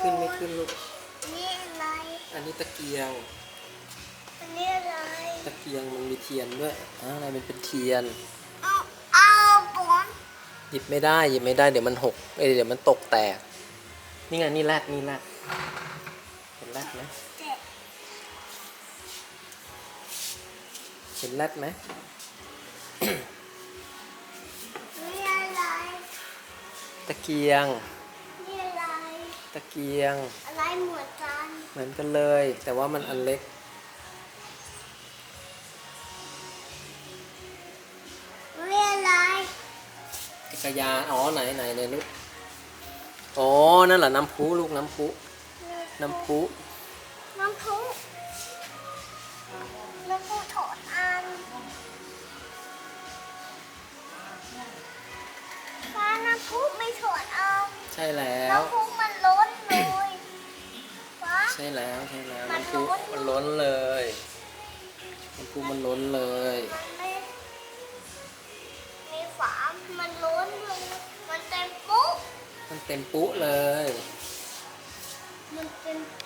ขึ้นไม่ขึ้นลูก นี่อะไร อันนี้ตะเกียง อันนี้อะไร ตะเกียงมันมีเทียนด้วยอ่าอะไรมันเป็นเทียน เอาเอาปอนหยิบไม่ได้หยิบไม่ได้เดี๋ยวมันหก เอ้ยเดี๋ยวมันตกแตก นี่ไงนี่แรดนี่แรดเห็นแรดไหมเจ็ดเห็นแรดไหมนี่อะไร ตะเกียงนี่อะไร ตะเกียง อะไรเหมือนกันเหมือนกันเลย แต่ว่ามันอันเล็กนี่อะไรจักรยานอ๋อไหนไหนไหนลูกอ๋อนั่นแหละน้ำพุลูกน้ำพุน้ำพุน้ำพุน้ำพุถอดอันฟ้าน้ำพุไม่ถอดอันใช่แล้วน้ำพุมันล้นเลยฟ้า ใช่แล้วใช่แล้วมันน้ำพุล้นมันล้นเลยน้ำพุมันล้นเลยมันไม่มีฝามันล้นเลยมันเต็มปุ๊มันเต็มปุ๊เลย มันเต็มปุ๊